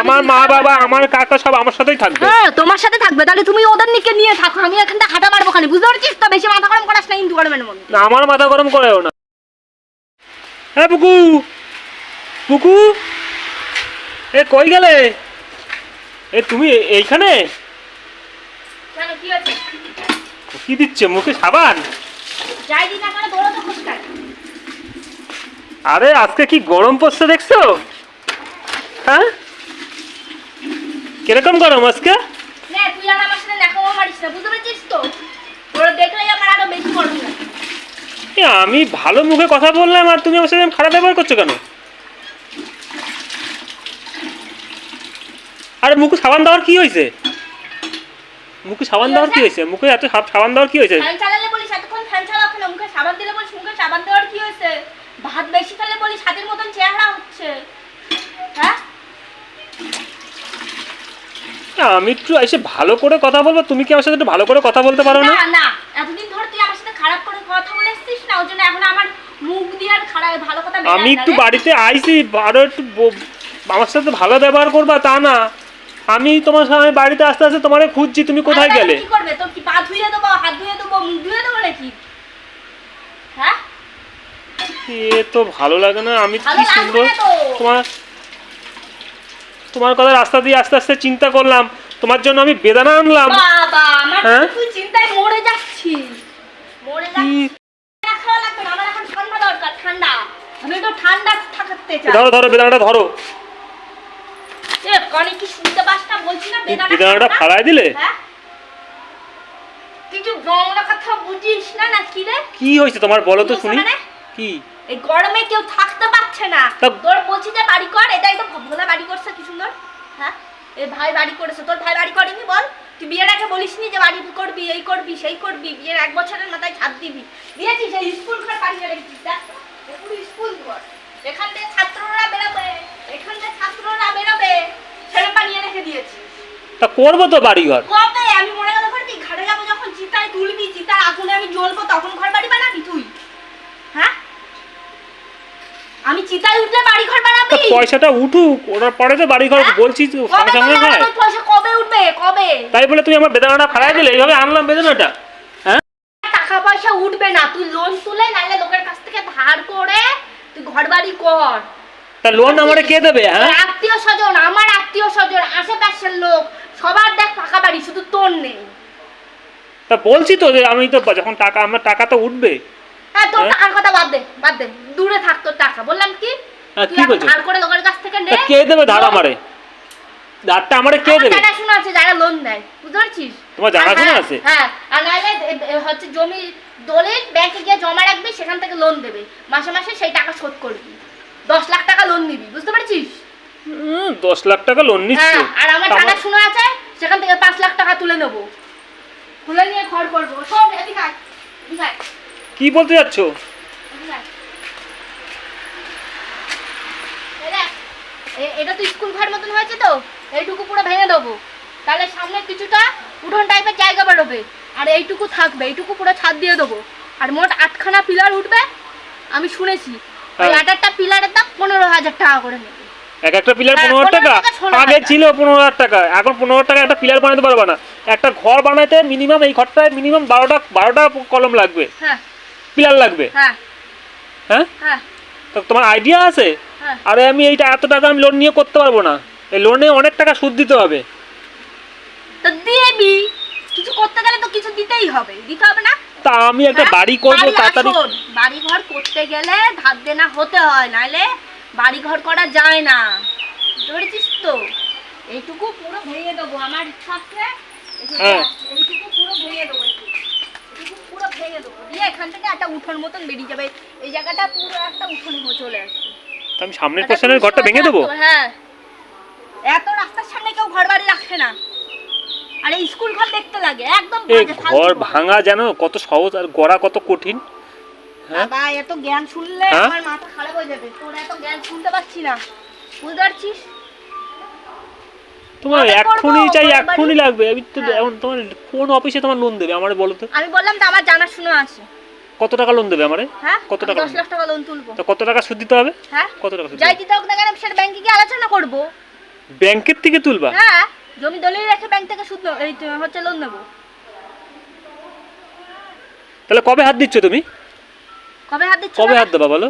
আমার মা বাবা আমার কাকা সব আমার সাথেই থাকবে। হ্যাঁ তোমার সাথে থাকবে। তাহলে তুমি ওদের নিকে নিয়ে থাকো আমি এখান থেকে হাঁটা মারবো খানি বুঝতে পারছিস তো? বেশি মাথা গরম করাস না হিন্দু গরমের মধ্যে। না আমার মাথা গরম করেও না। হ্যাঁ পুকু। পুকু। এ কই গেলে? এ তুমি এইখানে? কি আছে কি দিচ্ছে? মুখে সাবান? যাই দিন দৌড়ো তো আরে আজকে কি গরম পড়ছে দেখছ? হ্যাঁ? কীরকম গরম আজকে? আমি ভালো মুখে কথা বললাম আর তুমি আমার সাথে খারাপ ব্যবহার করছ কেন? আরে মুখে সাবান দেওয়ার কি হয়েছে? মুখে সাবান দেওয়ার কি হয়েছে? মুখে এত সাবান দেওয়ার কি হয়েছে? ফ্যান চালালে বলিস এতক্ষণ ফ্যান চালাও কেন? মুখে সাবান দিলে বলিস মুখে সাবান দেওয়ার কি হয়েছে? ভাত বেশি খেলে বলিস হাতের মতন চেহারা হচ্ছে হ্যাঁ আমি একটু এসে ভালো করে কথা বলব। তুমি কি আমার সাথে একটু ভালো করে কথা বলতে পারো না? না না এতদিন ধরে তুই আমার সাথে খারাপ করে কথা বলে এসছিস না জন্য এখন আমার মুখ দিয়ে আর খারাপ ভালো কথা আমি না একটু রে। বাড়িতে আইছি আরও একটু ব- আমার সাথে ভালো ব্যবহার করবা তা না। আমি তোমার সামনে বাড়িতে আস্তে আস্তে তোমারে খুঁজছি তুমি কোথায় আরে গেলে? কি করবে? তোর কি পা ধুয়ে দেবো হাত ধুয়ে দেবো মুখ ধুয়ে দেবো নাকি? হ্যাঁ? এ তো ভালো লাগে না আমি ভালো কি লাগবে না তো। তোমার তোমার কথা রাস্তা দিয়ে আস্তে আস্তে চিন্তা করলাম। তোমার জন্য আমি বেদানা আনলাম। হ্যাঁ? চিন্তায় মরে ঠান্ডা আমি ঠান্ডা থাকতে চাই। ধরো ধরো বেদানাটা ধরো। এ কনে কি শুনতে পাস না? বলছি না বেদানা বেদানাটা ফালাই দিলে? হ্যাঁ? তুই কথা বুঝিস না না কি রে? কি হয়েছে তোমার বলো তো শুনি। মানে? কি? এই গরমে কেউ থাকতে পারছে না। তোর বলছি যে বাড়ি কর এটাই তো ভোলা বাড়ি করছে কি সুন্দর? হ্যাঁ? এই ভাই বাড়ি করেছে তোর ভাই বাড়ি করেনি বল? তুই বিয়ের আগে বলিসনি যে বাড়ি করবি এই করবি সেই করবি বিয়ের এক বছরের মাথায় ছাদ দিবি। দিয়েছিস এই স্কুল ঘর বানিয়ে রেখেছিস দেখ পুরো স্কুল ঘর। এখান থেকে ছাত্ররা বেরোবে এখান থেকে ছাত্ররা বেরোবে সেটা বানিয়ে রেখে দিয়েছিস তা করব তো বাড়িঘর। কবে আমি মনে গেল করবি ঘাটে যাব যখন চিতায় তুলবি চিতার আগুনে আমি জ্বলবো তখন ঘর বাড়ি বানাবি তুই হ্যাঁ আমি চিতায় উঠলে বাড়ি ঘর তা বানাবি পয়সাটা উঠুক ওটার পরে তো? বলছি সঙ্গে বানাবো? হয় পয়সা কবে উঠবে? কবে? তাই বলে তুমি আমার বেদানাটা ফালাই দিলে এইভাবে আনলাম বেদানাটা। হ্যাঁ? টাকা পয়সা উঠবে না তুই লোন তুলে নাহলে লোকের কাছ থেকে ধার করে তুই ঘর বাড়ি কর। তা লোন আমারে কে দেবে হ্যাঁ? আত্মীয় স্বজন আমার আত্মীয় স্বজন আশেপাশের লোক সবার দেখ পাকা বাড়ি শুধু তোর নেই। তা বলছি তো যে আমি তো যখন টাকা আমার টাকা তো উঠবে। হ্যাঁ তোর? টাকার কথা বাদ দে বাদ দে দূরে থাক তোর টাকা। বললাম কি কি বলছো? কে দেবে? ধার আমারে ধারটা আমারে কে দেবে? জানাশোনা আছে যারা লোন দেয় বুঝতে পারছিস? তোমার জানাশোনা হ্যাঁ, আছে? হ্যাঁ আর নাহলে হচ্ছে জমি ব্যাংকে গিয়ে জমা রাখবি সেখান থেকে লোন দেবে। মাসে মাসে সেই টাকা শোধ করবি। দশ লাখ টাকা লোন নিবি বুঝতে পারছিস? দশ লাখ টাকা লোন নিচ্ছে। হ্যাঁ আর আমার তা আমার- জানাশোনা আছে সেখান থেকে পাঁচ লাখ টাকা তুলে নেব। তুলে নিয়ে ঘর করব। শোন এদিকে কি বলতে যাচ্ছ এদিকে আয়। এই দেখ, এ- এটা তো স্কুল ঘর মতন হয়েছে তো এইটুকু পুরো ভেঙে দেবো। তাহলে সামনে কিছুটা উঠোন টাইপের জায়গা বেরোবে আর এইটুকু থাকবে এইটুকু পুরো ছাদ দিয়ে দেবো। আর মোট আটখানা পিলার উঠবে আমি শুনেছি। ওই হ্যাঁ। আট একটা পিলারের দাম পনেরো হাজার টাকা করে নেবে। এক একটা পিলার হ্যাঁ, পনেরো টাকা? আগে ছিল পনেরো হাজার টাকা এখন পনেরো হাজার টাকা একটা পিলার বানাতে পারবে না। একটা ঘর বানাতে মিনিমাম এই ঘরটায় মিনিমাম বারোটা বারোটা কলম লাগবে। হ্যাঁ। পিলার লাগবে। হ্যাঁ। হ্যাঁ? তো তোমার আইডিয়া আছে? আরে আমি এইটা এত টাকা আমি লোন নিয়ে করতে পারব না। এই লোনে অনেক টাকা সুদ দিতে হবে। তো দিবি। কিছু করতে গেলে তো কিছু দিতেই হবে। দিতে হবে না? তা আমি একটা হ্যাঁ? বাড়ি করব তাড়াতাড়ি। বাড়ি ঘর করতে গেলে ধার দেনা হতে হয় নাহলে বাড়ি ঘর করা যায় না। পেরেছিস তো? এইটুকু পুরো ভেঙে দেবো। আমার ইচ্ছা আছে এইটুকু- হ্যাঁ। এইটুকু পুরো ভেঙে দেবো পুরো ভেঙে দেবো। দিয়ে এখান থেকে একটা উঠোন মতন বেরিয়ে যাবে। এই জায়গাটা পুরো একটা উঠোন হয়ে চলে আসবে। তা আমি সামনের পোর্শনের ঘরটা ভেঙে দেবো? হ্যাঁ। এত রাস্তার সামনে কেউ ঘর বাড়ি রাখে না। আর এই স্কুল ঘর দেখতে লাগে একদম এই ঘর ভাঙা জানো কত সহজ আর গড়া কত কঠিন হ্যাঁ? বাবা এত জ্ঞান শুনলে হ্যাঁ? আমার মাথা খারাপ হয়ে যাবে। তোর এত জ্ঞান শুনতে পাচ্ছি না। বুঝতে পারছিস? তোমার এক্ষুনি চাই এক্ষুনি লাগবে। আমি তো হ্যাঁ। এখন তোমার কোন অফিসে তোমার লোন দেবে? আমার বলো তো। আমি বললাম তো আমার জানাশোনা আছে। কত টাকা লোন দেবে আমারে? হ্যাঁ কত টাকা দশ লাখ টাকা লোন তুলবো। তো কত টাকা সুদ দিতে হবে? হ্যাঁ কত টাকা সুদ যাই দিতে হোক না কেন আমি সেটা ব্যাংকে গিয়ে আলোচনা করব। ব্যাংকের থেকে তুলবা? হ্যাঁ জমি দলিল রেখে ব্যাংক থেকে সুদ এই তো হচ্ছে লোন নেব। তাহলে কবে হাত দিচ্ছ তুমি? কবে হাত দিচ্ছ কবে হাত দেবা বলো?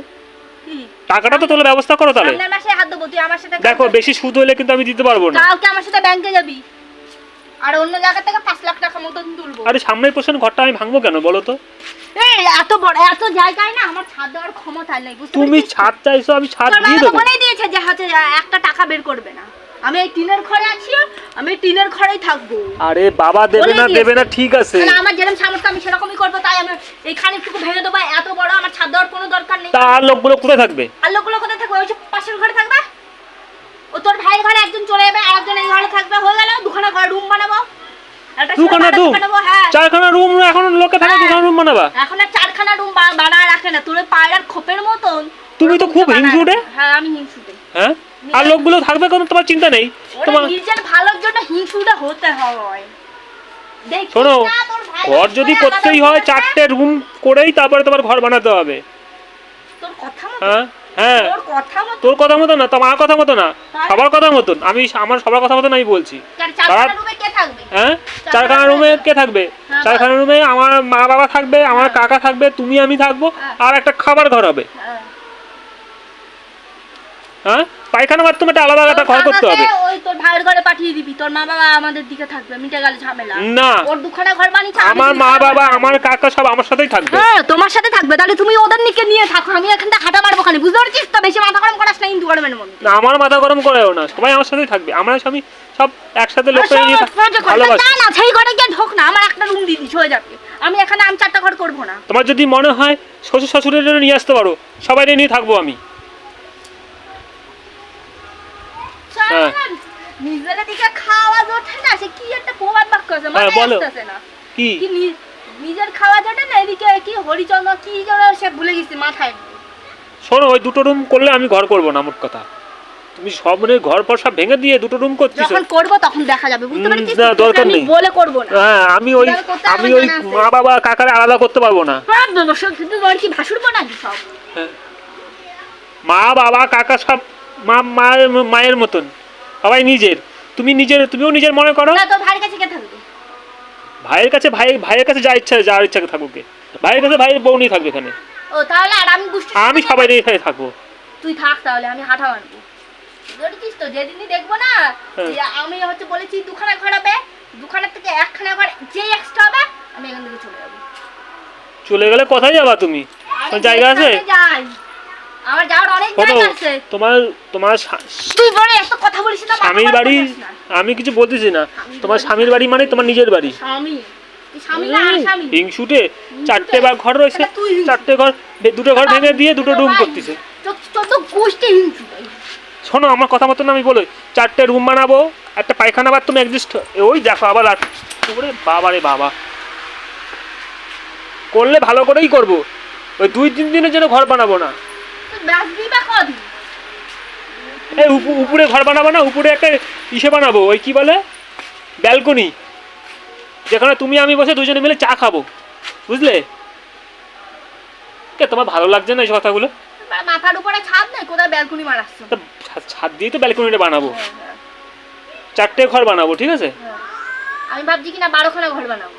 কি? টাকাটা তো তোলা ব্যবস্থা করো তাহলে। সামনের মাসে হাত দেবো তুই আমার সাথে দেখো বেশি সুদ হলে কিন্তু আমি দিতে পারব না। কালকে আমার সাথে ব্যাংকে যাবি। আর অন্য জায়গা থেকে পাঁচ লাখ টাকা মতন তুলবো। আরে সামনের পোষণ ঘরটা আমি ভাঙবো কেন বলো তো? এই এত বড় এত জায়গায় না আমার ছাদ দেওয়ার ক্ষমতা নেই বুঝতে তুমি ছাদ চাইছো আমি ছাদ দিয়ে দেবো। বলেই দিয়েছে যে হচ্ছে একটা টাকা বের করবে না। আমি এই টিনের ঘরে আছি আমি টিনের ঘরেই থাকব। আরে বাবা দেবে না দেবে না ঠিক আছে। তাহলে আমার যেরকম সামর্থ্য আমি সেরকমই করব তাই আমি এই খানিকটুকু ভেঙে দেবো এত বড় আমার ছাদ দেওয়ার কোনো দরকার নেই। তা আর লোকগুলো কোথায় থাকবে? আর লোকগুলো কোথায় থাকবে? ওই যে পাশের ঘরে থাকবে? ও তোর ভাইয়ের ঘরে একজন চলে যাবে আর একজন এই ঘরে থাকবে হয়ে গেল দুখানা ঘর রুম বানাবো। দুখানা রুম হ্যাঁ। চারখানা রুম এখন লোকে থাকে হ্যাঁ। দুখানা রুম বানাবা? এখন আর চারখানা রুম বানায় রাখে না। তোর পায়রার খোপের মতন। তুমি তো খুব হিংসুটে। হ্যাঁ আমি হিংসুটে। হ্যাঁ? আর লোকগুলো থাকবে কোনো তোমার চিন্তা নেই। তোমার নিজের ভালোর জন্য হিংসুটা হতে হয়। শোনো ঘর যদি করতেই হয় চারটে রুম করেই তারপরে তোমার ঘর বানাতে হবে। তোর কথা মতো হ্যাঁ? হ্যাঁ। তোর কথা মতো না তোমার কথা মতো না। সবার কথা মতন। আমি আমার সবার কথা মতন আমি বলছি। হ্যাঁ? চারখানা রুমে- কে থাকবে? হ্যাঁ, চারখানা রুমে আমার মা বাবা থাকবে আমার হ্যাঁ। কাকা থাকবে তুমি আমি থাকব। আর একটা খাবার ঘর হবে হ্যাঁ। পায়খানা বাথরুম একটা আলাদা একটা ঘর করতে হবে। ওই তোর ভাইয়ের ঘরে পাঠিয়ে দিবি তোর মা বাবা আমাদের দিকে থাকবে মিটে গেল ঝামেলা। না। ওর দুখানা ঘর বানিয়েছে আমি আমার মা বাবা আমার কাকা সব আমার সাথেই থাকবে। হ্যাঁ তোমার সাথে থাকবে তাহলে তুমি ওদের নিকে নিয়ে থাকো আমি এখানটা হাঁটা মারবো খালি বুঝতে পারছিস তো? বেশি মাথা গরম করাস না হিন্দু গরমের মধ্যে। না আমার মাথা গরম করেও না সবাই আমার সাথেই থাকবে আমরা স্বামী সব একসাথে লোক না সেই ঘরে গিয়ে ঢোক না আমার একটা রুম দিয়ে দিস হয়ে যাবে। আমি এখানে আমি চারটা ঘর করব না। তোমার যদি মনে হয় শ্বশুর শাশুড়ির জন্য নিয়ে আসতে পারো সবাই নিয়ে থাকব আমি। হ্যাঁ। নিজের দিকে খাওয়া জোটে না সে কি একটা প্রবাদ বাক্য আছে হ্যাঁ, আসতেছে না। কি? কি নিজের খাওয়া জোটে না এদিকে কি হরিচন্দ্র কি সে ভুলে গেছি মাথায়। শোনো ওই দুটো রুম করলে আমি ঘর করব না মোট কথা। তুমি সব মানে ঘর সব ভেঙে দিয়ে দুটো রুম করছিস। যখন করব তখন দেখা যাবে বুঝতে পেরেছিস? না, দরকার নেই। বলে করব না। হ্যাঁ আমি ওই আমি ওই মা বাবা কাকারে আলাদা করতে পারব না। হ্যাঁ, বাবা, সব কিন্তু তোর কি ভাসুরবো নাকি সব? হ্যাঁ। মা বাবা কাকা সব মা মায়ের মায়ের মতন। সবাই নিজের। তুমি নিজের তুমিও নিজের মনে করো। না তোর ভাইয়ের কাছে কে থাকবে? ভাইয়ের কাছে ভাই ভাইয়ের কাছে যা ইচ্ছা যার ইচ্ছা থাকুক। ভাইয়ের কাছে ভাইয়ের বউ নিয়ে থাকবে এখানে। ও তাহলে আর আমি গোষ্ঠী আমি সবাই এখানে থাকব। তুই থাক তাহলে আমি হাঁটা মারবো ধরেছিস তো যেদিনই দেখব না হ্যাঁ। আমি হচ্ছে বলেছি দুখানা ঘর হবে দুখানার থেকে একখানা ঘর যে এক্সট্রা হবে আমি এখান থেকে চলে যাব। চলে গেলে কোথায় যাবা তুমি? জায়গা আছে? আমার যাওয়ার অনেক জায়গা আছে। তোমার তোমার তুই এত কথা বলিস না স্বামীর বাড়ি আমি কিছু বলতেছি না। তোমার স্বামীর বাড়ি মানে তোমার নিজের বাড়ি? স্বামী। হিংসুটে চারটে বা ঘর রয়েছে চারটে ঘর দুটো ঘর ভেঙে দিয়ে দুটো রুম করতেছে। চোদ্দ গোষ্ঠী শোনো আমার কথা মতন আমি বলো চারটে রুম বানাবো একটা পায়খানা বাথরুম একজিস্ট ওই দেখো আবার আর ওরে বাবা রে বাবা। করলে ভালো করেই করব। ওই দুই তিন দিনের জন্য ঘর বানাবো না। এই উপ- উপরে ঘর বানাবো না উপরে একটা ইসে বানাবো। ওই কি বলে? ব্যালকনি। যেখানে তুমি আমি বসে দুজনে মিলে চা খাব। বুঝলে? কে তোমার ভালো লাগছে না এই কথাগুলো? মাথার উপরে ছাদ নেই কোথায় ব্যালকনি মারাচ্ছ তা ছা- ছাদ দিয়ে তো ব্যালকনিটা বানাবো। হ্যাঁ, হ্যাঁ, চারটে ঘর বানাবো ঠিক আছে? হ্যাঁ। আমি ভাবছি কিনা বারোখানা ঘর বানাবো।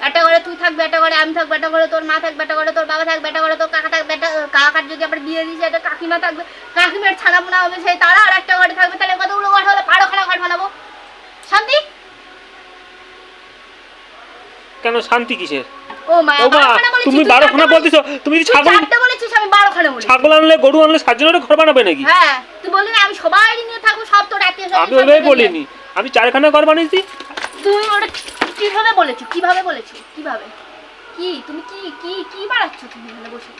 একটা ঘরে তুই থাকবে একটা ঘরে আমি থাকব একটা ঘরে তোর মা থাকবে একটা ঘরে তোর বাবা থাকবে একটা ঘরে তোর কাকা থাকবে একটা কাকার যদি আবার বিয়ে দিয়েছে একটা কাকিমা থাকবে কাকিমার ছানা পোনা হবে সেই তারা আর একটা ঘরে থাকবে তাহলে কতগুলো ঘর হলে বারোখানা ঘর বানাবো। শান্তি? কেন শান্তি কিসের? ও মা তুমি বারোখানা বলতেছো তুমি যদি ছাগল ছাগল আনলে গরু আনলে সাত জনের ঘর বানাবে নাকি? হ্যাঁ তুই বললি না আমি সবাই নিয়ে থাকব সব তোর আত্মীয় আমি ওইভাবে বলিনি। আমি চারখানা ঘর বানিয়েছি। তুমি ওটা কীভাবে বলেছ কীভাবে বলেছ কীভাবে? কি? তুমি কি কি কি বাড়াচ্ছ তুমি এখানে বসে?